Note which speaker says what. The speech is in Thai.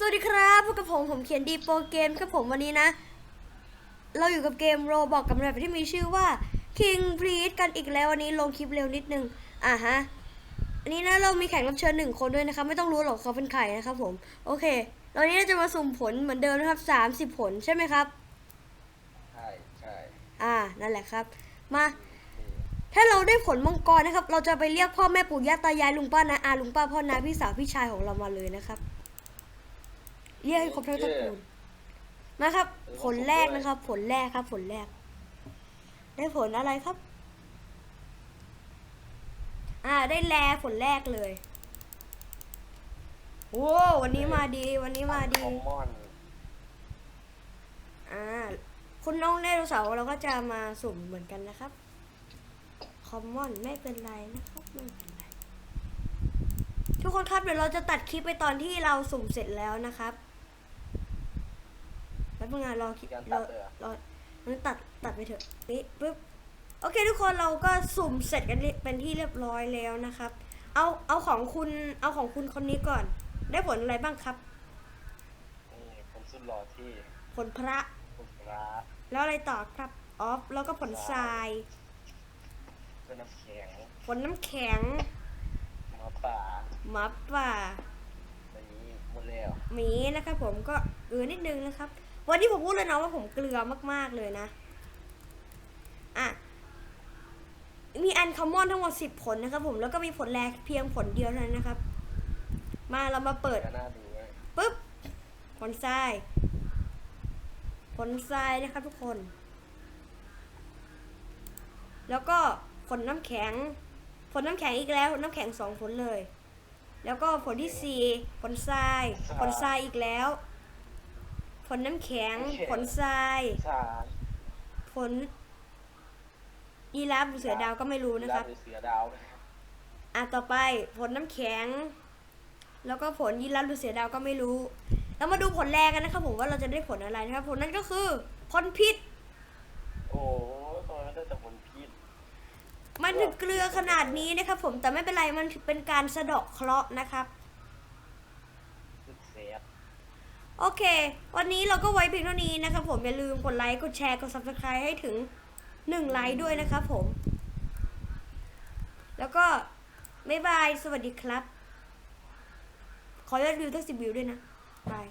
Speaker 1: สวัสดีครับพบกับผมผมเขียนดีโปรเกมครับผมวันนี้นะ เราอยู่กับเกมโรบอกกับแบบที่มีชื่อว่า King p r e e d กันอีกแล้ววันนี้ลงคลิปเร็วนิดนึงอะฮะอันนี้นะเรามีแขกรับเชิญหนึ่งคนด้วยนะครับไม่ต้องรู้หรอกเขาเป็นใครนะครับผมโอเคตอนนี้เราจะมาสุ่มผลเหมือนเดิมนะครับสามสิบผลใช่ไหมครับ
Speaker 2: ใช่ใช่
Speaker 1: อ่านั่นแหละครับ มาถ้าเราได้ผลมังกรนะครับ เราจะไปเรียกพ่อแม่ปู่ย่าตายายลุงป้านาอาลุงป้าพ่อนาพี่สาวพี่ชายของเรามาเลยนะครับ เรียกให้ครบทั้งตระกูลมาครับ ผลแรกนะครับ ผลแรกครับ ผลแรก ได้ผลอะไรครับ อ่า ได้แลผลแรกเลยโอ้วันนี้มาดี วันนี้มาดี
Speaker 2: คอมมอน
Speaker 1: อ่าคุณน้องไดโนเสาร์เราก็จะมาสุ่มเหมือนกันนะครับ คอมมอนไม่เป็นไรนะครับไม่เป็นไร ทุกคนครับเดี๋ยวเราจะตัดคลิปไปตอนที่เราสุ่มเสร็จแล้วนะครับแล้ว เมื่งานรอคลิป
Speaker 2: การ
Speaker 1: ร
Speaker 2: ตั
Speaker 1: อ
Speaker 2: ดเรอ
Speaker 1: รองั้นตัดตัดไปเถอะนี่ปึ๊บโอเคทุกคนเราก็สุ่มเสร็จกันเป็นที่เรียบร้อยแล้วนะครับ เอาเอาของคุณเอาของคุณคนนี้ก่อน ได้ผลอะไรบ้างครับ
Speaker 2: นี่ผมสุดหล่อที่
Speaker 1: ผลพระ
Speaker 2: ผมรัก
Speaker 1: แล้วอะไรต่อครับออฟแล้วก็ผลทราย
Speaker 2: เป็นน้ำแข็ง
Speaker 1: ผลน้ำแข็ง
Speaker 2: หมาป่า
Speaker 1: หมาป่า
Speaker 2: วันนี้หมดแล้ว
Speaker 1: หมีนะครับผมก็เกลือนิดนึงนะครับ วันนี้ผมพูดเลยนะว่าผมเกลือมาก ๆ เลยนะ อะ มีอันคอมมอนทั้งหมดสิบผลนะครับผม แล้วก็มีผลแรกเพียงผลเดียวเท่านั้นนะครับ มาเรามาเปิด
Speaker 2: น่าดูเว้ย
Speaker 1: ปุ๊บ ผลทราย ผลทรายนะครับทุกคน แล้วก็ผลน้ำแข็ง ผลน้ำแข็งอีกแล้ว น้ำแข็งสองผลเลย แล้วก็ผลที่สี่ผลทราย ผลทรายอีกแล้ว ผลน้ำแข็ง ผลทราย
Speaker 2: สาร
Speaker 1: ผลยีราฟหรือเสือดาวก็ไม่รู้นะครับ
Speaker 2: หรือเสือดาวนะครับ
Speaker 1: อะต่อไปผลน้ำแข็ง แล้วก็ผลยีราฟหรือเสือดาวก็ไม่รู้ เรามาดูผลแรกกันนะครับผมว่าเราจะได้ผลอะไรนะครับ ผลนั้นก็คือผลพิษ
Speaker 2: โอ้ตอนนั้นได้แต่ผลพิษ
Speaker 1: มันถึงเกลือขนาดนี้นะครับผมแต่ไม่เป็นไรมันถือเป็นการสะเดาะเคราะห์นะครับ
Speaker 2: สุดแสบ
Speaker 1: โอเค วันนี้เราก็ไว้เพียงเท่านี้นะครับผม อย่าลืมกดไลค์ กดแชร์ กด subscribe ให้ถึง1ไลค์ด้วยนะครับผม แล้วก็บ๊ายบาย สวัสดีครับ ขอยอดวิวตั้งสิบวิวด้วยนะ บาย